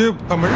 Tube Tamil.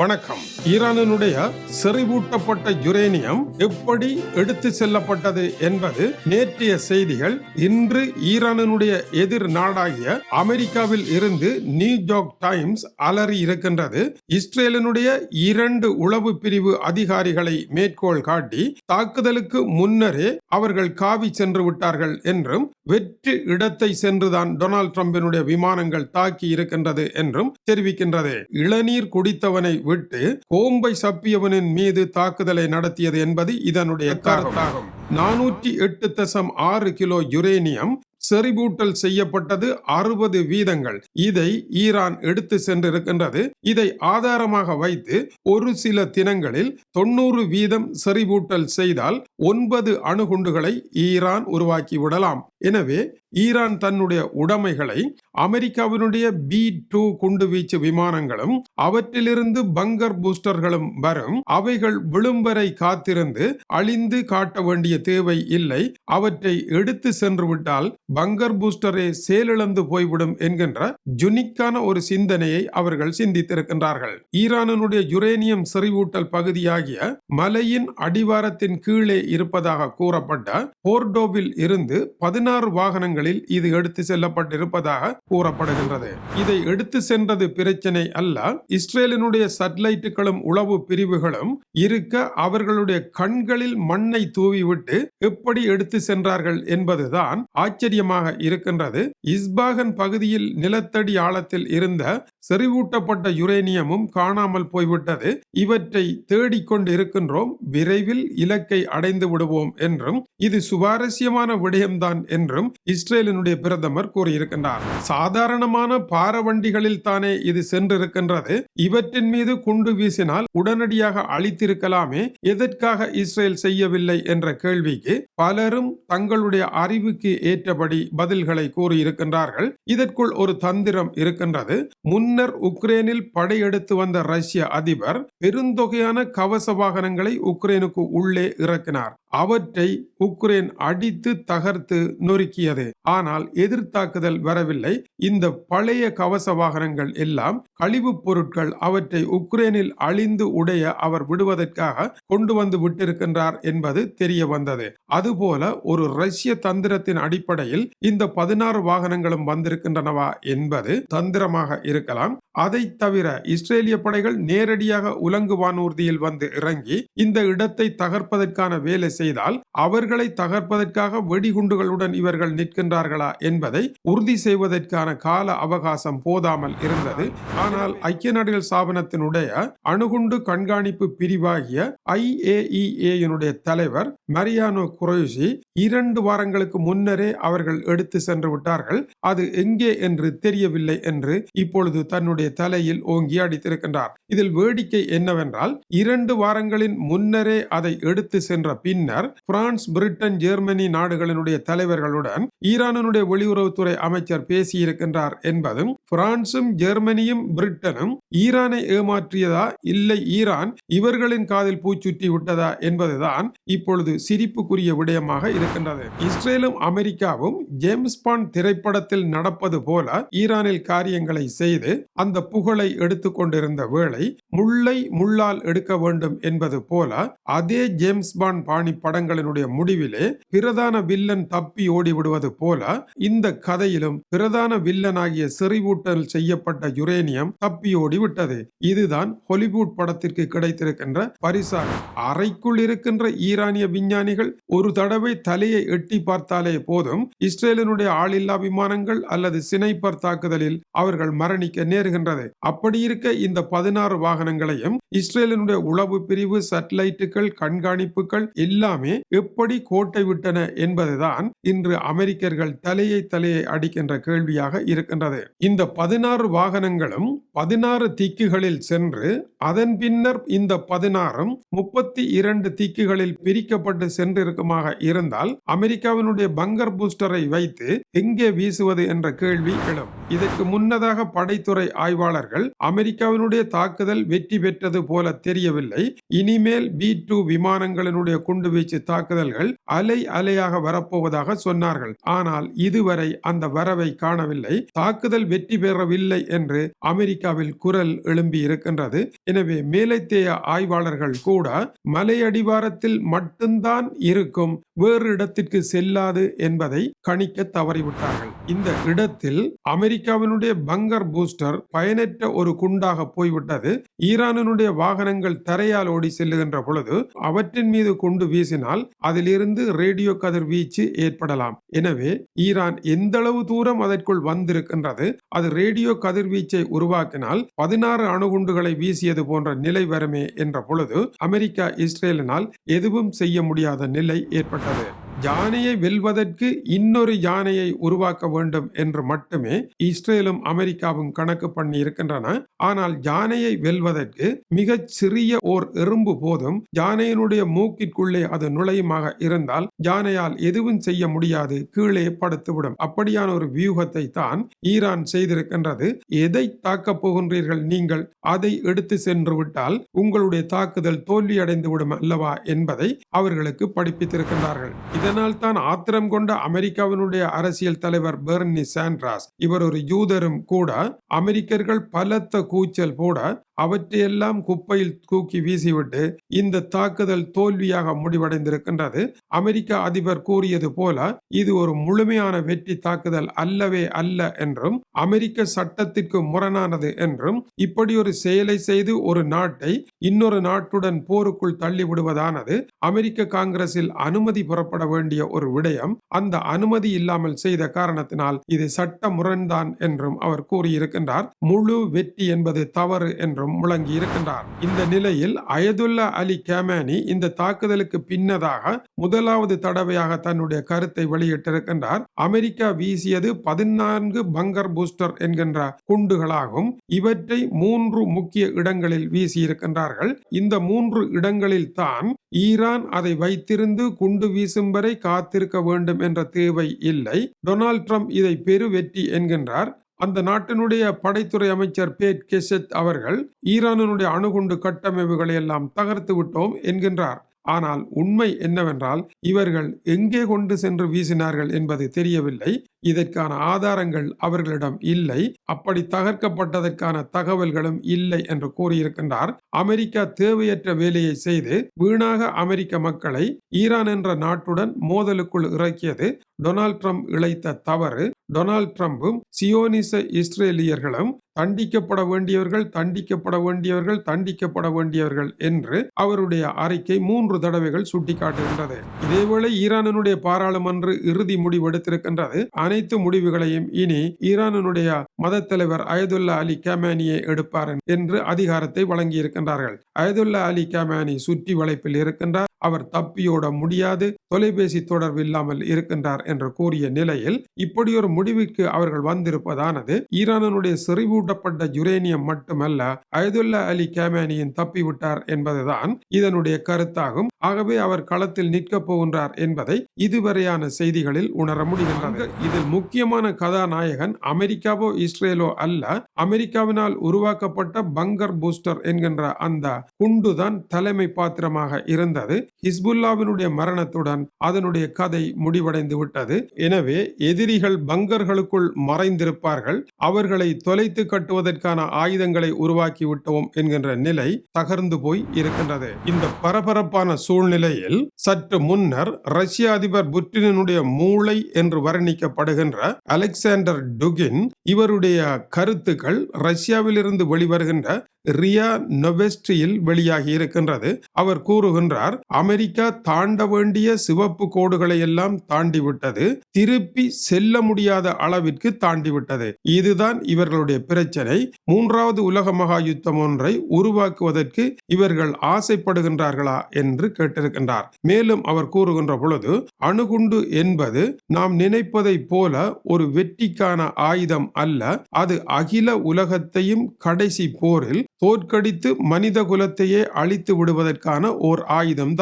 வணக்கம். ஈரானினுடைய செறிவூட்டப்பட்ட uranium எப்படி எடுத்து செல்லப்பட்டது என்பது நேற்றைய செய்திகள். இன்று ஈரானினுடைய எதிர் நாடாகிய அமெரிக்காவில் இருந்து நியூயார்க் டைம்ஸ் அலறி இருக்கின்றது. இஸ்ரேலினுடைய இரண்டு உளவு பிரிவு அதிகாரிகளை மேற்கோள் காட்டி தாக்குதலுக்கு முன்னரே அவர்கள் காவி சென்று விட்டார்கள் என்றும் வெற்று இடத்தை சென்றுதான் டொனால்ட் ட்ரம்பினுடைய விமானங்கள் தாக்கி இருக்கின்றது என்றும் தெரிவிக்கின்றது. இளநீர் குடித்தவனை விட்டு கோம்பை சப்பியவனின் மீது தாக்குதலை நடத்தியது என்பது இதனுடைய கருத்தாகும். நானூற்றி எட்டு தசம் ஆறு கிலோ யுரேனியம் செறிவூட்டல் செய்யப்பட்டது அறுபது வீதங்கள். இதை ஈரான் எடுத்து சென்றிருக்கின்றது. இதை ஆதாரமாக வைத்து ஒரு சில தினங்களில் தொண்ணூறு வீதம் செறிவூட்டல் செய்தால் ஒன்பது அணுகுண்டுகளை ஈரான் உருவாக்கி விடலாம். எனவே ஈரான் தன்னுடைய உடைமைகளை அமெரிக்காவினுடைய பி டூ குண்டுவீச்சு விமானங்களும் அவற்றிலிருந்து பங்கர் பூஸ்டர்களும் வரும். அவைகள் விழும் காத்திருந்து அழிந்து காட்ட வேண்டிய தேவை இல்லை. அவற்றை எடுத்து சென்று விட்டால் பங்கர் பூஸ்டரே செயலிழந்து போய்விடும் என்கின்ற ஜுனிக்கான ஒரு சிந்தனையை அவர்கள் சிந்தித்திருக்கின்றார்கள். ஈரானுடைய யுரேனியம் செறிவூட்டல் பகுதியாகிய மலையின் அடிவாரத்தின் கீழே இருப்பதாக கூறப்பட்ட போர்டோவில் இருந்து பதினாறு வாகனங்கள் வாகனங்களில் இது எடுத்து செல்லப்பட்டிருப்பதாக கூறப்படுகின்றது. இதை எடுத்து சென்றது பிரச்சனை அல்ல. இஸ்ரேலினுடைய சட்டலைட்டுகளும் உளவு பிரிவுகளும் இருக்க அவர்களுடைய கண்களில் மண்ணை தூவிவிட்டு எப்படி எடுத்து சென்றார்கள் என்பதுதான் ஆச்சரியமாக இருக்கின்றது. இஸ்பாகன் பகுதியில் நிலத்தடி ஆழத்தில் இருந்த செறிவூட்டப்பட்ட யுரேனியமும் காணாமல் போய்விட்டது. இவற்றை தேடிக்கொண்டு இருக்கின்றோம் விரைவில் இலக்கை அடைந்து விடுவோம் என்றும் இது சுவாரஸ்யமான விடயம்தான் என்றும் இஸ்ரேலினுடைய பிரதமர் கூறியிருக்கின்றார். சாதாரணமான பாரவண்டிகளில் தானே இது சென்றிருக்கின்றது. இவற்றின் மீது குண்டு வீசினால் உடனடியாக அழித்திருக்கலாமே. எதற்காக இஸ்ரேல் செய்யவில்லை என்ற கேள்விக்கு பலரும் தங்களுடைய அறிவுக்கு ஏற்றபடி பதில்களை கூறியிருக்கின்றார்கள். இதற்குள் ஒரு தந்திரம் இருக்கின்றது. முன் பின்னர் உக்ரைனில் படையெடுத்து வந்த ரஷ்ய அதிபர் பெருந்தொகையான கவச வாகனங்களை உக்ரைனுக்கு உள்ளே இறக்கினார். அவற்றை உக்ரைன் அடித்து தகர்த்து நொறுக்கியது. ஆனால் எதிர்த்தாக்குதல் வரவில்லை. இந்த பழைய கவச வாகனங்கள் எல்லாம் கழிவுப் பொருட்கள் அவற்றை உக்ரைனில் அழிந்து உடைய அவர் விடுவதற்காக கொண்டு வந்து விட்டிருக்கின்றார் என்பது தெரிய வந்தது அதுபோல ஒரு ரஷ்ய தந்திரத்தின் அடிப்படையில் இந்த பதினாறு வாகனங்களும் வந்திருக்கின்றனவா என்பது தந்திரமாக இருக்கலாம். அதை தவிர இஸ்ரேலிய படைகள் நேரடியாக உலங்கு வானூர்தியில் வந்து இறங்கி இந்த இடத்தை தகர்ப்பதற்கான வேலை செய்தால் அவர்களை தகர்ப்பதற்காக வெடிகுண்டுகளுடன் இவர்கள் நிற்கின்றார்களா என்பதை உறுதி செய்வதற்கான கால அவகாசம் போதாமல் இருந்தது. ஆனால் ஐக்கிய நாடுகள் ஸ்தாபனத்தினுடைய அணுகுண்டு கண்காணிப்பு பிரிவாகிய ஐஏஇஏனுடைய தலைவர் மரியானோ குரோஷி இரண்டு வாரங்களுக்கு முன்னரே அவர்கள் எடுத்து சென்று விட்டார்கள். அது எங்கே என்று தெரியவில்லை என்று இப்பொழுது தன்னுடைய தலையில் ஓங்கி அடித்திருக்கின்றார். இதில் வேடிக்கை என்னவென்றால் இரண்டு வாரங்களின் முன்னரே அதை எடுத்து சென்ற பின்னர் பிரான்ஸ் பிரிட்டன் ஜெர்மனி நாடுகளினுடைய தலைவர்களுடன் ஈரானுடைய வெளியுறவுத்துறை அமைச்சர் பேசியிருக்கின்றார் என்பதும் பிரான்சும் ஜெர்மனியும் பிரிட்டனும் ஈரானை ஏமாற்றியதா இல்லை ஈரான் இவர்களின் காதில் பூச்சுற்றி விட்டதா என்பதுதான் இப்பொழுது சிரிப்புக்குரிய விடயமாக இருக்கின்றது. இஸ்ரேலும் அமெரிக்காவும் ஜேம்ஸ் பாண்ட் திரைப்படத்தில் நடப்பது போல ஈரானில் காரியங்களை செய்து அந்த புகழை எடுத்துக்கொண்டிருந்த வேளை முள்ளை முள்ளால் எடுக்க வேண்டும் என்பது போல அதே ஜேம்ஸ் பாண்ட் பாணி படங்களினுடைய முடிவிலே பிரதான வில்லன் தப்பி ஓடிவிடுவது போல இந்த கதையிலும் பிரதான வில்லனாகிய செறிவூட்டல் செய்யப்பட்ட யுரேனியம் தப்பி ஓடி விட்டது இதுதான் ஹாலிவுட் படத்திற்கு கிடைத்திருக்கின்ற பரிசாக. அறைக்குள் இருக்கின்ற ஈரானிய விஞ்ஞானிகள் ஒரு தடவை தலையை எட்டி பார்த்தாலே போதும் இஸ்ரேலினுடைய ஆளில்லா விமானங்கள் அல்லது சினைப்பர் தாக்குதலில் அவர்கள் மரணிக்க நேருகின்றது அப்படி இருக்க இந்த பதினாறு வாகனங்களையும் இஸ்ரேலினுடைய உளவு பிரிவு சேட்டலைட்டுகள் கண்காணிப்புகள் எல்லாமே எப்படி கோட்டை விட்டன என்பதுதான் இன்று அமெரிக்கர்கள் தலையை தலையை அடிக்கின்ற கேள்வியாக இருக்கின்றது. இந்த பதினாறு வாகனங்களும் பதினாறு திக்குகளில் சென்று அதன் பின்னர் இந்த பதினாறும் முப்பத்தி இரண்டு திக்குகளில் பிரிக்கப்பட்டு சென்றிருக்குமாக இருந்தால் அமெரிக்காவினுடைய பங்கர் பூஸ்டரை வைத்து எங்கே வீசுவது என்ற கேள்வி எழும். இதற்கு முன்னதாக படைத்துறை ஆய்வாளர்கள் அமெரிக்காவினுடைய தாக்குதல் வெற்றி பெற்றது போல தெரியவில்லை. இனிமேல் பி டூ விமானங்களினுடைய குண்டுவீச்சு தாக்குதல்கள் அலை அலையாக வரப்போவதாக சொன்னார்கள். ஆனால் இதுவரை அந்த வரவை காணவில்லை. தாக்குதல் வெற்றி பெறவில்லை என்று அமெரிக்காவில் குரல் எழும்பி இருக்கின்றது எனவே மேலைத்தேய ஆய்வாளர்கள் கூட மலையடிவாரத்தில் மட்டும்தான் இருக்கும் வேறு இடத்திற்கு செல்லாது என்பதை கணிக்க தவறிவிட்டார்கள். இந்த இடத்தில் அமெரிக்காவினுடைய பங்கர் பூஸ்டர் பயனற்ற ஒரு குண்டாக போய்விட்டது. ஈரானினுடைய வாகனங்கள் தரையால் ஓடி செல்லுகின்ற பொழுது அவற்றின் மீது கொண்டு வீசினால் அதிலிருந்து ரேடியோ கதிர் வீச்சு ஏற்படலாம். எனவே ஈரான் எந்த அளவு தூரம் அதற்குள் வந்திருக்கின்றது அது ரேடியோ கதிர்வீச்சை உருவாக்கினால் பதினாறு அணுகுண்டுகளை வீசியது போன்ற நிலை வருமே என்ற பொழுது அமெரிக்கா இஸ்ரேலினால் எதுவும் செய்ய முடியாத நிலை ஏற்பட்டது. யானையை வெல்வதற்கு இன்னொரு யானையை உருவாக்க வேண்டும் என்று மட்டுமே இஸ்ரேலும் அமெரிக்காவும் கணக்கு பண்ணி இருக்கின்றன. ஆனால் யானையை வெல்வதற்கு மிக சிறிய ஓர் எறும்பு போதும். யானையினுடைய மூக்கிற்குள்ளே அது நுழையுமாக இருந்தால் யானையால் எதுவும் செய்ய முடியாது கீழே படுத்துவிடும். அப்படியான ஒரு வியூகத்தை தான் ஈரான் செய்திருக்கின்றது. எதை தாக்கப் போகின்றீர்கள் நீங்கள்? அதை எடுத்து சென்று விட்டால் உங்களுடைய தாக்குதல் தோல்வியடைந்து விடும் அல்லவா என்பதை அவர்களுக்கு படிப்பித்திருக்கின்றார்கள். இதன் தான் ஆத்திரம் கொண்ட அமெரிக்காவினுடைய அரசியல் தலைவர் பெர்னி சாண்ட்ராஸ் இவர் ஒரு யூதரும் கூட அமெரிக்கர்கள் பலத்த கூச்சல் போட அவற்றையெல்லாம் குப்பையில் தூக்கி வீசிவிட்டு இந்த தாக்குதல் தோல்வியாக முடிவடைந்திருக்கின்றது. அமெரிக்க அதிபர் கூறியது போல இது ஒரு முழுமையான வெற்றி தாக்குதல் அல்லவே அல்ல என்றும் அமெரிக்க சட்டத்திற்கு முரணானது என்றும் இப்படி ஒரு செயலை செய்து ஒரு நாட்டை இன்னொரு நாட்டுடன் போருக்குள் தள்ளிவிடுவதானது அமெரிக்க காங்கிரஸில் அனுமதி புறப்பட வேண்டிய ஒரு விடயம். அந்த அனுமதி இல்லாமல் செய்த காரணத்தினால் இது சட்ட முரண்தான் என்றும் அவர் கூறியிருக்கின்றார். முழு வெற்றி என்பது தவறு என்றும் முழங்கி இருக்கின்றார் இந்த நிலையில் அயதுல்லா அலி கேமானி இந்த தாக்குதலுக்கு பின்னதாக முதலாவது தடவையாக தன்னுடைய கருத்தை வெளியிட்டிருக்கின்றார். அமெரிக்கா வீசியது பதினான்கு பங்கர் பூஸ்டர் என்கின்ற குண்டுகளாகும். இவற்றை மூன்று முக்கிய இடங்களில் வீசியிருக்கின்றார்கள். இந்த மூன்று இடங்களில் தான் ஈரான் அதை வைத்திருந்து குண்டு வீசும் வரை காத்திருக்க வேண்டும் என்ற தேவை இல்லை. டொனால்ட் ட்ரம்ப் இதை பெரு வெற்றி என்கின்றார். அந்த நாட்டினுடைய படைத்துறை அமைச்சர் பேட் கெசெட் அவர்கள் ஈரானினுடைய அணுகுண்டு கட்டமைப்புகளை எல்லாம் தகர்த்து விட்டோம் என்கின்றார். ஆனால் உண்மை என்னவென்றால் இவர்கள் எங்கே கொண்டு சென்று வீசினார்கள் என்பது தெரியவில்லை. இதற்கான ஆதாரங்கள் அவர்களிடம் இல்லை. அப்படி தகர்க்கப்பட்டதற்கான தகவல்களும் இல்லை என்று கூறியிருக்கின்றார். அமெரிக்கா தேவையற்ற வேலையை செய்து வீணாக அமெரிக்க மக்களை ஈரான் என்ற நாட்டுடன் மோதலுக்குள் இறக்கியது. டொனால்ட் ட்ரம்ப் இழைத்த தவறு டொனால்ட் ட்ரம்பும் சியோனிச இஸ்ரேலியர்களும் தண்டிக்கப்பட வேண்டியவர்கள் தண்டிக்கப்பட வேண்டியவர்கள் தண்டிக்கப்பட வேண்டியவர்கள் என்று அவருடைய அறிக்கை மூன்று தடவைகள் சுட்டிக்காட்டுகின்றது. இதேவேளை ஈரானினுடைய பாராளுமன்ற இறுதி முடிவெடுத்திருக்கின்றது அனைத்து முடிவுகளையும் இனி ஈரானுடைய மத தலைவர் அயதுல்லா அலி கேமானியே எடுப்பார் என்று அதிகாரத்தை வழங்கியிருக்கின்றார்கள். அயதுல்லா அலி கேமானி சுற்றி வளைப்பில் இருக்கின்றார். அவர் தப்பியோட முடியாது தொலைபேசி தொடர்பு இல்லாமல் இருக்கின்றார் என்று கூறிய நிலையில் இப்படி ஒரு முடிவுக்கு அவர்கள் வந்திருப்பதானது ஈரானுடைய செறிவூட்டப்பட்ட யுரேனியம் மட்டுமல்ல அயதுல்லா அலி கேமேனியின் தப்பிவிட்டார் என்பதுதான் இதனுடைய கருத்தாகும். ஆகவே அவர் களத்தில் நிற்கப் போகின்றார் என்பதை இதுவரையான செய்திகளில் உணர முடிகின்றது. இதில் முக்கியமான கதாநாயகன் அமெரிக்காவோ இஸ்ரேலோ அல்ல அமெரிக்காவினால் உருவாக்கப்பட்ட பங்கர் பூஸ்டர் என்கின்ற அந்த குண்டுதான் தலைமை பாத்திரமாக இருந்தது. ஹிஸ்புல்லாவினுடைய மரணத்துடன் அதனுடைய கதை முடிவடைந்து விட்டது. எனவே எதிரிகள் பங்கர்களுக்குள் மறைந்திருப்பார்கள். அவர்களை தொலைத்து கட்டுவதற்கான ஆயுதங்களை உருவாக்கி விட்டோம் என்கின்ற நிலை தகர்ந்து போய் இருக்கின்றது. இந்த பரபரப்பான சூழ்நிலையில் சற்று முன்னர் ரஷ்ய அதிபர் புட்டினுடைய மூளை என்று வர்ணிக்கப்படுகின்ற அலெக்சாண்டர் டுகின் இவருடைய கருத்துக்கள் ரஷ்யாவிலிருந்து வெளிவருகின்ற ரியா நொவெஸ்ட்ரியில் வெளியாகி இருக்கின்றது. அவர் கூறுகின்றார் அமெரிக்கா தாண்ட வேண்டிய சிவப்பு கோடுகளை எல்லாம் தாண்டி விட்டது. திருப்பி செல்ல முடியாத அளவிற்கு தாண்டி விட்டது. இதுதான் இவர்களுடைய பிரச்சனை. மூன்றாவது உலக மகா யுத்தம் ஒன்றை உருவாக்குவதற்கு இவர்கள் ஆசைப்படுகின்றார்களா என்று கேட்டிருக்கின்றார். மேலும் அவர் கூறுகின்ற பொழுது அணுகுண்டு என்பது நாம் நினைப்பதை போல ஒரு வெற்றிக்கான ஆயுதம் அல்ல. அது அகில உலகத்தையும் கடைசி போரில் தோற்கடித்து மனித குலத்தையே அழித்து விடுவதற்கான ஓர்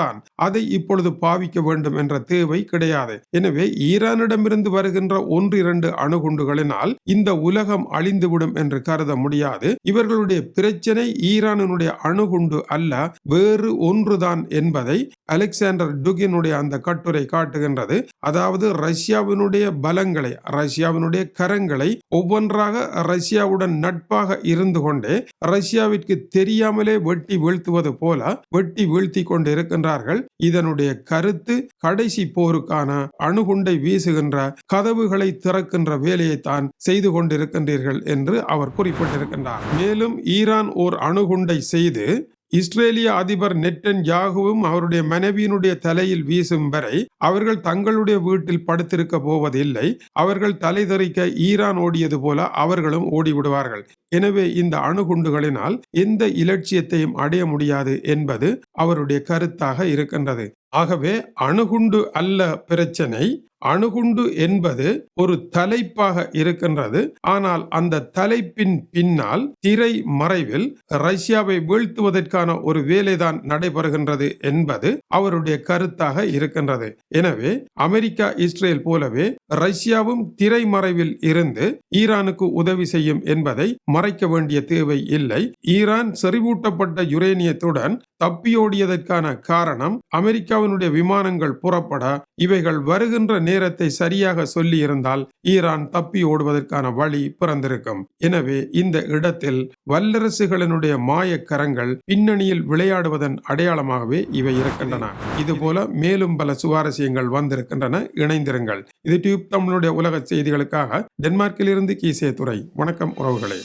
தான். அதை இப்பொழுது பாவிக்க வேண்டும் என்ற தேவை கிடையாது. எனவே ஈரானிடமிருந்து வருகின்ற ஒன்று இரண்டு அணுகுண்டுகளினால் இந்த உலகம் அழிந்துவிடும் என்று கருத முடியாது. இவர்களுடைய பிரச்சனை ஈரானினுடைய அணுகுண்டு அல்ல வேறு ஒன்றுதான் என்பதை அலெக்சாண்டர் டுகினுடைய அந்த கட்டுரை காட்டுகின்றது. அதாவது ரஷ்யாவினுடைய பலங்களை ரஷ்யாவினுடைய கரங்களை ஒவ்வொன்றாக ரஷ்யாவுடன் நட்பாக இருந்து கொண்டே ரஷ்யாவிற்கு தெரியாமலே வெட்டி வீழ்த்துவது போல வெட்டி வீழ்த்தி கொண்டு இருக்கின்றார்கள் இதனுடைய கருத்து கடைசி போருக்கான அணுகுண்டை வீசுகின்ற கதவுகளை திறக்கின்ற வேலையை தான் செய்து கொண்டிருக்கின்றீர்கள் என்று அவர் குறிப்பிட்டிருக்கின்றார். மேலும் ஈரான் ஓர் அணுகுண்டை செய்து இஸ்ரேலிய அதிபர் நெட்டன் யாகுவும் அவருடைய மனைவியினுடைய தலையில் வீசும் வரை அவர்கள் தங்களுடைய வீட்டில் படுத்திருக்க போவதில்லை. அவர்கள் தலை தெறிக்க ஈரான் ஓடியது போல அவர்களும் ஓடிவிடுவார்கள். எனவே இந்த அணுகுண்டுகளினால் எந்த இலட்சியத்தையும் அடைய முடியாது என்பது அவருடைய கருத்தாக இருக்கின்றது. ஆகவே அணுகுண்டு அல்ல பிரச்சனை. அணுகுண்டு என்பது ஒரு தலைப்பாக இருக்கின்றது. ஆனால் அந்த தலைப்பின் பின்னால் திரை மறைவில் ரஷ்யாவை வீழ்த்துவதற்கான ஒரு வேலைதான் நடைபெறுகின்றது என்பது அவருடைய கருத்தாக இருக்கின்றது. எனவே அமெரிக்கா இஸ்ரேல் போலவே ரஷ்யாவும் திரை மறைவில் இருந்து ஈரானுக்கு உதவி செய்யும் என்பதை மறைக்க வேண்டிய தேவை இல்லை. ஈரான் செறிவூட்டப்பட்ட யுரேனியத்துடன் தப்பியோடியதற்கான காரணம் அமெரிக்காவினுடைய விமானங்கள் புறப்பட இவைகள் வருகின்ற நேரத்தை சரியாக சொல்லி இருந்தால் ஈரான் தப்பி ஓடுவதற்கான வழி பிறந்திருக்கும். எனவே இந்த இடத்தில் வல்லரசுகளினுடைய மாயக்கரங்கள் பின்னணியில் விளையாடுவதன் அடையாளமாகவே இவை இருக்கின்றன. இதுபோல மேலும் பல சுவாரஸ்யங்கள் வந்திருக்கின்றன. இணைந்திருங்கள். இது டியூப் தமிழுடைய உலக செய்திகளுக்காக டென்மார்க்கிலிருந்து கீசே துறை வணக்கம் உறவுகளே.